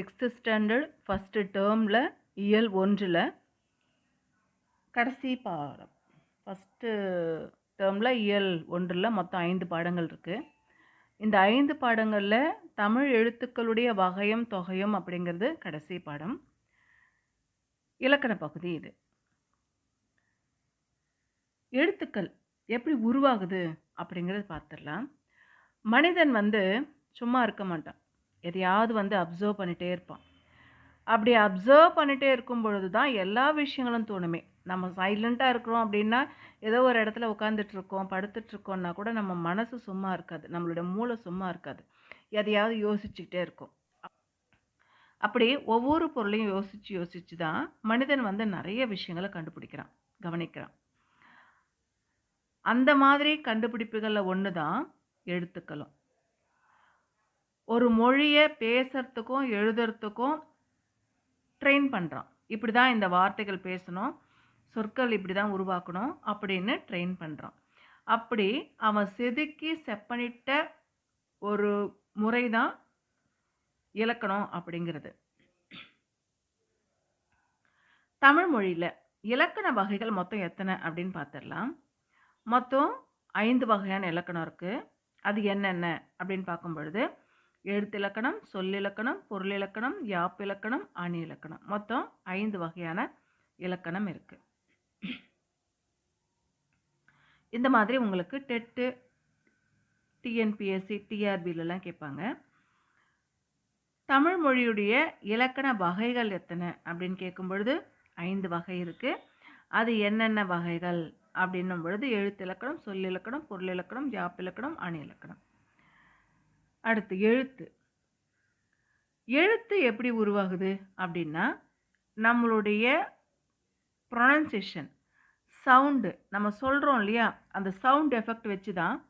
Sixth standard first டேர்மில் இயல் ஒன்றில் கடைசி பாடம். ஃபஸ்ட்டு டேர்மில் இயல் ஒன்றில் மொத்தம் ஐந்து பாடங்கள் இருக்குது இந்த ஐந்து பாடங்களில் தமிழ் எழுத்துக்களுடைய வகையும் தொகையும் அப்படிங்கிறது கடைசி பாடம். இலக்கண பகுதி இது. எழுத்துக்கள் எப்படி உருவாகுது அப்படிங்கிறது பார்த்துடலாம் மனிதன் வந்து சும்மா இருக்க மாட்டான். எதையாவது வந்து அப்சர்வ் பண்ணிகிட்டே இருப்பான். அப்படி அப்சர்வ் பண்ணிகிட்டே இருக்கும் பொழுது தான் எல்லா விஷயங்களும் தோணுமே. நம்ம சைலண்ட்டாக இருக்கிறோம் அப்படின்னா ஏதோ ஒரு இடத்துல உட்காந்துட்ருக்கோம் படுத்துட்ருக்கோம்னா கூட நம்ம மனசு சும்மா இருக்காது. நம்மளோட மூளை சும்மா இருக்காது. எதையாவது யோசிச்சுக்கிட்டே இருக்கும். அப்படி ஒவ்வொரு பொருளையும் யோசித்து யோசித்து தான் மனிதன் வந்து நிறைய விஷயங்களை கண்டுபிடிக்கிறான் கவனிக்கிறான். அந்த மாதிரி கண்டுபிடிப்புகளில் ஒன்று தான் எழுத்துக்களும். ஒரு மொழியை பேசுறதுக்கும் எழுதுறதுக்கும் ட்ரெயின் பண்ணுறான் இப்படி தான் இந்த வார்த்தைகள் பேசணும். சொற்கள் இப்படி தான் உருவாக்கணும் அப்படின்னு ட்ரெயின் பண்ணுறான் அப்படி அவன் செதுக்கி செப்பனிட்ட ஒரு முறை தான் இலக்கணம் அப்படிங்கிறது. தமிழ் மொழியில் இலக்கண வகைகள் மொத்தம் எத்தனை அப்படின்னு பார்த்துடலாம் மொத்தம் ஐந்து வகையான இலக்கணம் இருக்குது அது என்னென்ன அப்படின்னு பார்க்கும் பொழுது எழுத்திலக்கணம் சொல்லிலக்கணம் பொருளிலக்கணம் யாப்பிலக்கணம் அணி இலக்கணம் மொத்தம் ஐந்து வகையான இலக்கணம் இருக்குது இந்த மாதிரி உங்களுக்கு டெட்டு டிஎன்பிஎஸ்சி டிஆர்பிலலாம் கேட்பாங்க. தமிழ் மொழியுடைய இலக்கண வகைகள் எத்தனை அப்படின்னு கேட்கும் பொழுது ஐந்து வகை இருக்குது அது என்னென்ன வகைகள் அப்படின்னும் பொழுது எழுத்து இலக்கணம் சொல்லிலக்கணம் பொருள் இலக்கணம் யாப்பிலக்கணம் அணி இலக்கணம் அடுத்து எழுத்து. எழுத்து எப்படி உருவாகுது அப்படின்னா நம்மளுடைய ப்ரொனன்சியேஷன் சவுண்டு நம்ம சொல்கிறோம் இல்லையா? அந்த சவுண்ட் எஃபெக்ட் வச்சு தான்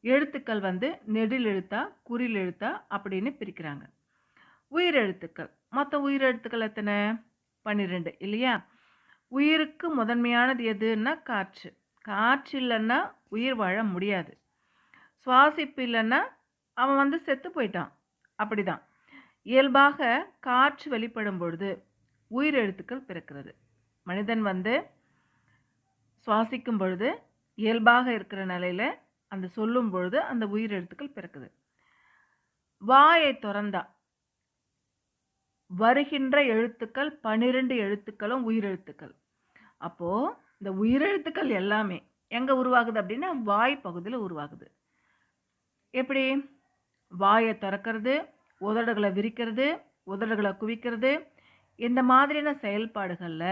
எழுத்துக்கள் வந்து நெடில் எழுத்தா குறில் எழுத்தா அப்படின்னு பிரிக்கிறாங்க. உயிரெழுத்துக்கள் மற்ற உயிரெழுத்துக்கள் எத்தனை? பன்னிரெண்டு இல்லையா? உயிருக்கு முதன்மையானது எதுன்னா காற்று. காற்று இல்லைன்னா உயிர் வாழ முடியாது. சுவாசிப்பு இல்லைன்னா அவன் வந்து செத்து போயிட்டான். அப்படிதான். இயல்பாக காற்று வெளிப்படும் பொழுது உயிரெழுத்துக்கள் பிறக்கிறது. மனிதன் வந்து சுவாசிக்கும் பொழுது இயல்பாக இருக்கிற நிலையில் அந்த சொல்லும் பொழுது அந்த உயிரெழுத்துக்கள் பிறக்குது. வாயை திறந்தா வருகின்ற எழுத்துக்கள் பன்னிரெண்டு எழுத்துக்களும் உயிரெழுத்துக்கள். அப்போது இந்த உயிரெழுத்துக்கள் எல்லாமே எங்கே உருவாகுது அப்படின்னா வாய் பகுதியில் உருவாகுது. எப்படி? வாயை திறக்கிறது உதடுகளை விரிக்கிறது உதடுகளை குவிக்கிறது. இந்த மாதிரியான செயல்பாடுகளில்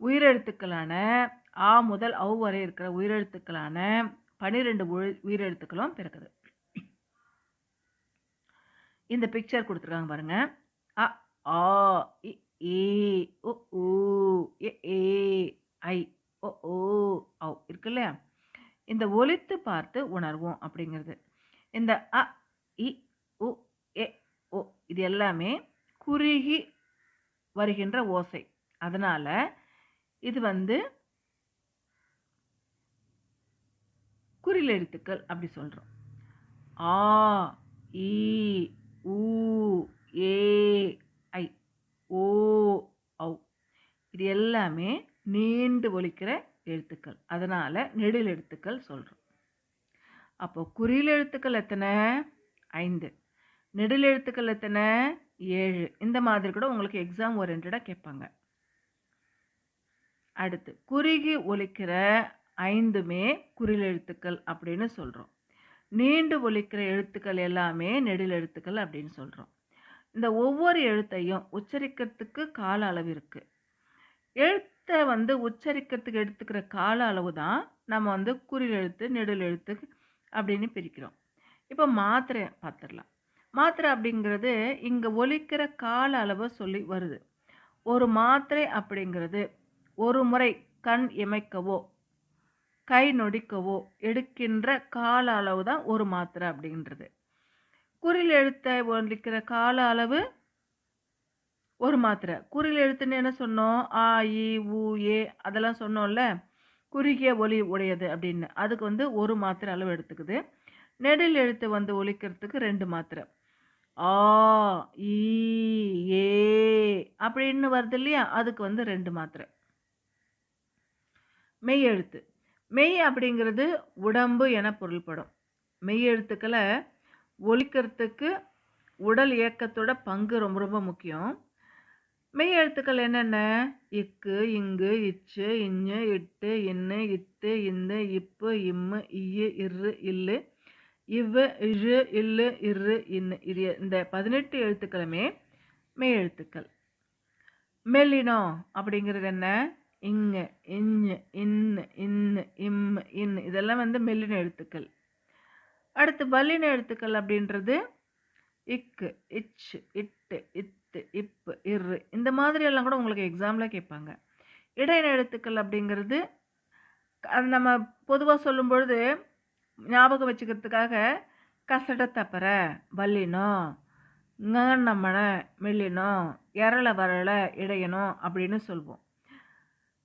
உயிரெழுத்துக்களான ஆ முதல் அவ் வரை இருக்கிற உயிரெழுத்துக்களான பன்னிரெண்டு உயிரெழுத்துக்களும் பிறக்குது. இந்த பிக்சர் கொடுத்துருக்காங்க பாருங்க. அ ஆ இ ஏ ஓ ஊ ஏ ஐ ஓ ஓ ஔ இருக்கு இல்லையா? இந்த ஒலித்து பார்த்து உணர்வோம் அப்படிங்கிறது. இந்த அ இ உ எ ஓ இது எல்லாமே குறுகி வருகின்ற ஓசை. அதனால் இது வந்து குறில் எழுத்துக்கள் அப்படி சொல்கிறோம் ஆ இ ஊ ஏ ஐ ஓ ஔ. இது எல்லாமே நீண்டு ஒழிக்கிற எழுத்துக்கள். அதனால் நெடில் எழுத்துக்கள் சொல்கிறோம் அப்போ குறியில் எழுத்துக்கள் எத்தனை? ஐந்து. நெடில் எழுத்துக்கள் எத்தனை? ஏழு. இந்த மாதிரி கூட உங்களுக்கு எக்ஸாம் ஓரியன்டாக கேட்பாங்க. அடுத்து குறுகி ஒழிக்கிற ஐந்துமே குறில் எழுத்துக்கள் அப்படின்னு சொல்கிறோம் நீண்டு ஒழிக்கிற எழுத்துக்கள் எல்லாமே நெடில் எழுத்துக்கள் அப்படின்னு சொல்கிறோம் இந்த ஒவ்வொரு எழுத்தையும் உச்சரிக்கிறதுக்கு கால அளவு இருக்குது எழுத்தை வந்து உச்சரிக்கிறதுக்கு எடுத்துக்கிற கால அளவு தான் நம்ம வந்து குறில் எழுத்து நெடில் எழுத்து அப்படின்னு பிரிக்கிறோம். இப்போ மாத்திரை பார்த்துடலாம் மாத்திரை அப்படிங்கிறது இங்கே ஒலிக்கிற கால அளவை சொல்லி வருது. ஒரு மாத்திரை அப்படிங்கிறது ஒரு முறை கண் இமைக்கவோ கை நொடிக்கவோ எடுக்கின்ற கால அளவு தான் ஒரு மாத்திரை அப்படின்றது. குறில் எழுத்தை ஒலிக்கிற கால அளவு ஒரு மாத்திரை. குறில் எழுத்துன்னு என்ன சொன்னோம்? ஆ இ ஊ ஏ அதெல்லாம் சொன்னோம்ல. குறுகிய ஒலி உடையது அப்படின்னு. அதுக்கு வந்து ஒரு மாத்திரை அளவு எடுத்துக்குது. நெடில் எழுத்து வந்து ஒலிக்கிறதுக்கு ரெண்டு மாத்திரை. ஆ ஈ ஏ அப்படின்னு வருது இல்லையா? அதுக்கு வந்து ரெண்டு மாத்திரை. மெய் எழுத்து. மெய் அப்படிங்கிறது உடம்பு என பொருள்படும். மெய் எழுத்துக்களை ஒலிக்கிறதுக்கு உடல் இயக்கத்தோட பங்கு ரொம்ப ரொம்ப முக்கியம். மெய் எழுத்துக்கள் என்னென்ன? இக்கு இங்கு இச்சு இஞ்சு இட்டு இன்னு இத்து இந்து இப்பு இம்மு இய்யு இரு இல்லு இவ்வு இழு இல்லு இரு இன்னு இது இந்த பதினெட்டு எழுத்துக்களுமே மெய் எழுத்துக்கள். மெல்லினோ அப்படிங்கிறது என்ன? இங்க இஞ்சு இன்னு இன்னு இம்மு இன்னு இதெல்லாம் வந்து மெல்லின எழுத்துக்கள். அடுத்து வல்லின எழுத்துக்கள் அப்படின்றது இக்கு இச்சு இட்டு இத்து இப் இரு. இந்த மாதிரியெல்லாம் கூட உங்களுக்கு எக்ஸாமில் கேட்பாங்க. இடையின எழுத்துக்கள் அப்படிங்கிறது அது நம்ம பொதுவாக சொல்லும்பொழுது ஞாபகம் வச்சுக்கிறதுக்காக கசட தப்பற வல்லினோ நம்மளை மெல்லினம் எரள வரல இடையனோ அப்படின்னு சொல்வோம்.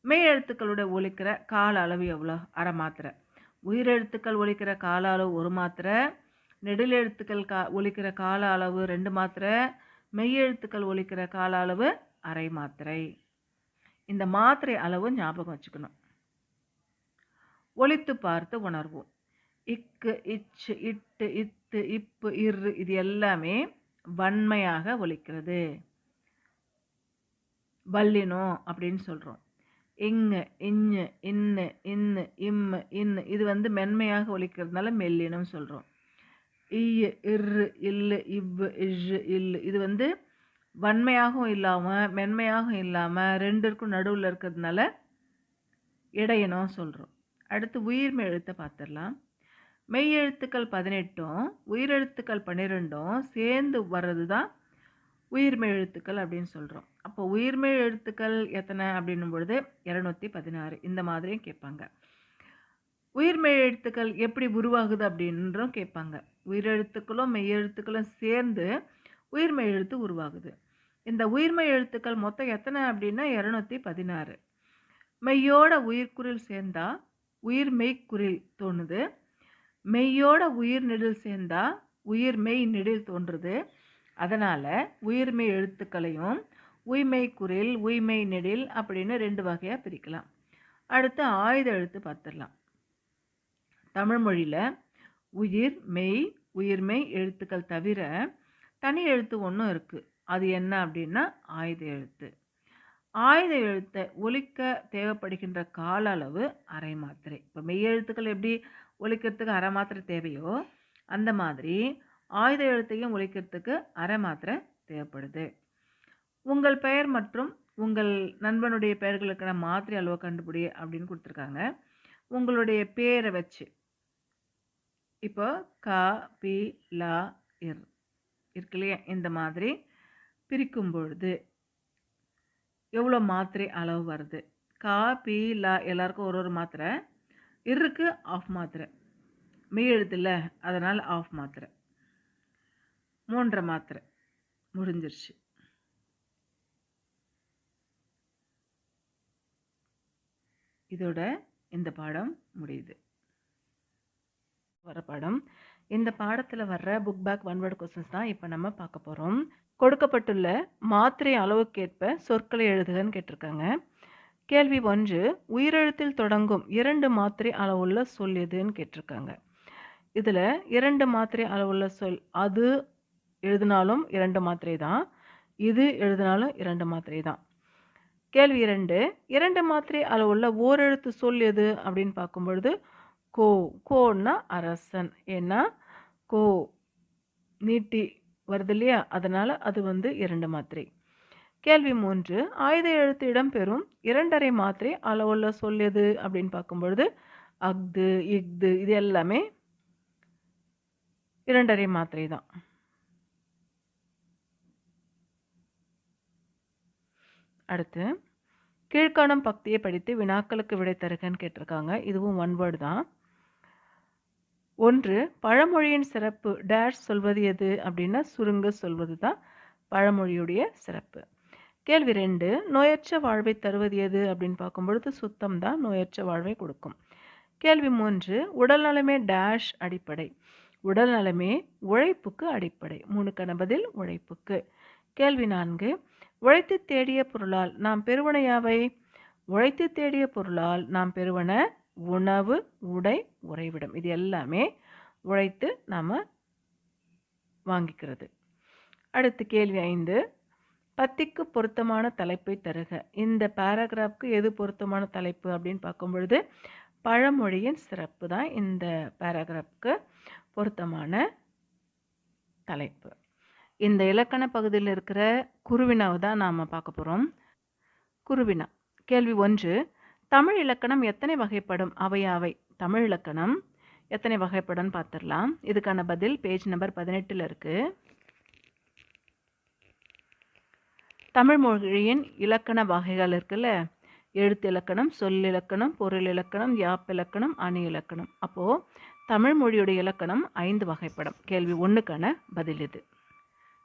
மெய் எழுத்துக்களோட கால அளவு எவ்வளோ? அரை மாத்திரை. உயிரெழுத்துக்கள் ஒழிக்கிற கால அளவு ஒரு மாத்திரை. நெடில் எழுத்துக்கள் கா ஒழிக்கிற கால அளவு ரெண்டு மாத்திரை. மெய்யெழுத்துக்கள் ஒழிக்கிற கால அளவு அரை மாத்திரை. இந்த மாத்திரை அளவு ஞாபகம் வச்சுக்கணும். ஒலித்து பார்த்து உணர்வோம். இக்கு இச்சு இட்டு இத்து இப்பு இரு இது எல்லாமே வன்மையாக ஒலிக்கிறது. வல்லினோ அப்படின்னு சொல்கிறோம் இங்கு இஞ்சு இன்னு இன்னு இம்மு இன்னு இது வந்து மென்மையாக ஒழிக்கிறதுனால மெல்லினம் சொல்கிறோம் இய்யு இர் இல் இவ்வு இஷ் இல். இது வந்து வன்மையாகவும் இல்லாமல் மென்மையாகவும் இல்லாமல் ரெண்டிற்கும் நடுவில் இருக்கிறதுனால இடையனும் சொல்கிறோம் அடுத்து உயிர்மெய் எழுத்தை பார்த்துடலாம். மெய் எழுத்துக்கள் பதினெட்டும் உயிரெழுத்துக்கள் பன்னிரெண்டும் சேர்ந்து வர்றது தான் உயிர்மெய் எழுத்துக்கள் அப்படின்னு சொல்கிறோம் அப்போ உயிர்மெய் எழுத்துக்கள் எத்தனை அப்படின்னும் பொழுது இரநூத்தி பதினாறு. இந்த மாதிரியும் கேட்பாங்க. உயிர்மெய் எழுத்துக்கள் எப்படி உருவாகுது அப்படின்றும் கேட்பாங்க. உயிரெழுத்துக்களும் மெய்யெழுத்துக்களும் சேர்ந்து உயிர்மெய் எழுத்து உருவாகுது. இந்த உயிர்மெய் எழுத்துக்கள் மொத்தம் எத்தனை அப்படின்னா இரநூத்தி பதினாறு. மெய்யோட உயிர்க்குறில் சேர்ந்தா உயிர் மெய்க்குறில் தோணுது. மெய்யோட உயிர் நெடில் சேர்ந்தா உயிர் மெய் நெடில் தோன்றுது. அதனால் உயிர்மெய் எழுத்துக்களையும் உய்மெய் குரில் உய்மெய் நெடில் அப்படின்னு ரெண்டு வகையாக பிரிக்கலாம். அடுத்து ஆயுத எழுத்து பார்த்துடலாம். தமிழ்மொழியில் உயிர் மெய் உயிர்மெய் எழுத்துக்கள் தவிர தனி எழுத்து ஒன்றும் இருக்குது அது என்ன அப்படின்னா ஆயுத எழுத்து. ஆயுத எழுத்தை ஒலிக்க தேவைப்படுகின்ற கால அளவு அரை மாத்திரை. இப்போ மெய் எழுத்துக்கள் எப்படி ஒலிக்கிறதுக்கு அரை மாத்திரை தேவையோ அந்த மாதிரி ஆயுத எழுத்தையும் ஒழிக்கிறதுக்கு அரை மாத்திரை தேவைப்படுது. உங்கள் பெயர் மற்றும் உங்கள் நண்பனுடைய பெயர்களுக்கான மாத்திரை அளவை கண்டுபிடி அப்படின்னு கொடுத்துருக்காங்க. உங்களுடைய பேரை வச்சு இப்போ க பி லா இர். இருக்கு இல்லையா இந்த மாதிரி பிரிக்கும் பொழுது எவ்வளோ மாத்திரை அளவு வருது? கா பி லா எல்லாருக்கும் ஒரு ஒரு மாத்திரை. இருக்கு ஆஃப் மாத்திரை. மெய் எழுத்துல அதனால் ஆஃப் மாத்திரை. மூன்றரை மாத்திரை. முடிஞ்சிருச்சு. இதோட இந்த பாடம் முடியுது. வர பாடம். இந்த பாடத்தில் வர்ற book back one word questions தான் இப்போ நம்ம பார்க்க போகிறோம் கொடுக்கப்பட்டுள்ள மாத்திரை அளவுக்கேற்ப சொற்களை எழுதுகன்னு கேட்டிருக்காங்க. கேள்வி ஒன்று உயிரெழுத்தில் தொடங்கும் இரண்டு மாத்திரை அளவுள்ள சொல் எதுன்னு கேட்டிருக்காங்க. இதில் இரண்டு மாத்திரை அளவுள்ள சொல் அது எழுதினாலும் இரண்டு மாத்திரை தான் இது எழுதினாலும் இரண்டு மாத்திரை தான். கேள்வி இரண்டு இரண்டு மாத்திரை அளவுள்ள ஓரெழுத்து சொல் எது அப்படின்னு பார்க்கும்பொழுது கோ கோன்னா அரசன். ஏன்னா கோ நீட்டி வருது இல்லையா? அதனால் அது வந்து இரண்டு மாத்திரை. கேள்வி மூன்று ஆயுத எழுத்து இடம்பெறும் இரண்டரை மாத்திரை அளவுள்ள சொல் எது? அப்படின்னு பார்க்கும்பொழுது அஃது இஃது இது எல்லாமே இரண்டரை மாத்திரை தான். அடுத்து கீழ்காணும் பக்தியை படித்து வினாக்களுக்கு விடை தருகன்னு கேட்டிருக்காங்க. இதுவும் ஒன் வேர்டு தான். ஒன்று பழமொழியின் சிறப்பு டேஷ் சொல்வது எது? அப்படின்னா சுருங்க சொல்வது தான் பழமொழியுடைய சிறப்பு. கேள்வி ரெண்டு நோயற்ற வாழ்வை தருவது எது? அப்படின்னு பார்க்கும் பொழுது சுத்தம் தான் நோயற்ற வாழ்வை கொடுக்கும். கேள்வி மூன்று உடல் நலமே டேஷ் அடிப்படை. உடல் நலமே உழைப்புக்கு அடிப்படை. மூணு கணபதில் உழைப்புக்கு. கேள்வி நான்கு உழைத்து தேடிய பொருளால் நாம் பெறுவன யாவை? உழைத்து தேடிய பொருளால் நாம் பெறுவன உணவு உடை உறைவிடம். இது எல்லாமே உழைத்து நாம் வாங்கிக்கிறது. அடுத்து கேள்வி ஐந்து. பத்திக்கு பொருத்தமான தலைப்பை தருக. இந்த பேராகிராஃப்க்கு எது பொருத்தமான தலைப்பு அப்படின்னு பார்க்கும் பொழுது பழமொழியின் சிறப்பு தான் இந்த பேராகிராஃப்க்கு பொருத்தமான தலைப்பு. இந்த இலக்கண பகுதியில் இருக்கிற குருவினாவை தான் நாம் பார்க்க போகிறோம் குருவினா கேள்வி ஒன்று. தமிழ் இலக்கணம் எத்தனை வகைப்படும்? அவையாவை தமிழ் இலக்கணம் எத்தனை வகைப்படும் பார்த்துடலாம் இதுக்கான பதில் பேஜ் நம்பர் பதினெட்டில் இருக்குது தமிழ் மொழியின் இலக்கண வகைகள் இருக்குல்ல? எழுத்து இலக்கணம் சொல் இலக்கணம் பொருள் இலக்கணம் யாப்பிலக்கணம் அணி இலக்கணம். அப்போது தமிழ் மொழியுடைய இலக்கணம் ஐந்து வகைப்படும். கேள்வி ஒன்றுக்கான பதில் இது.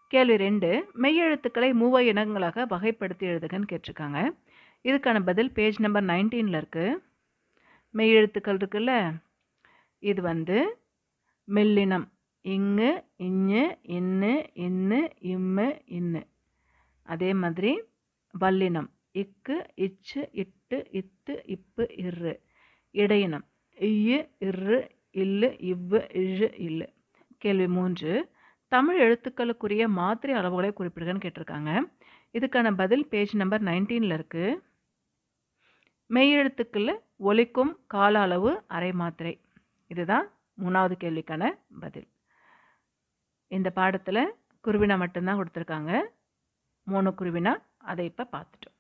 கேள்வி ரெண்டு மெய்யெழுத்துக்களை மூவ இனங்களாக வகைப்படுத்தி எழுதுகன்னு கேட்டிருக்காங்க. இதுக்கான பதில் பேஜ் நம்பர் நைன்டீனில் இருக்குது மெய் எழுத்துக்கள் இருக்குல்ல? இது வந்து மெல்லினம். இங்கு இஞ்சு இன்னு இன்னு இம்மு இன்னு. அதே மாதிரி வல்லினம். இக்கு இச்சு இட்டு இத்து இப்பு இரு. இடையினம். இய்யு இரு இல்லு இவ்வு இழு இல்லு. கேள்வி மூன்று. தமிழ் எழுத்துக்களுக்குரிய மாத்திரை அளவுகளை குறிப்பிடுகன்னு கேட்டிருக்காங்க. இதுக்கான பதில் பேஜ் நம்பர் நைன்டீனில் இருக்குது மெய்யெழுத்துக்களில் ஒலிக்கும் கால அளவு அரை மாத்திரை. இதுதான் மூணாவது கேள்விக்கான பதில். இந்த பாடத்தில் குருவினா மட்டும்தான் கொடுத்துருக்காங்க. மூணு குருவினா அதை இப்போ பார்த்துட்டோம்.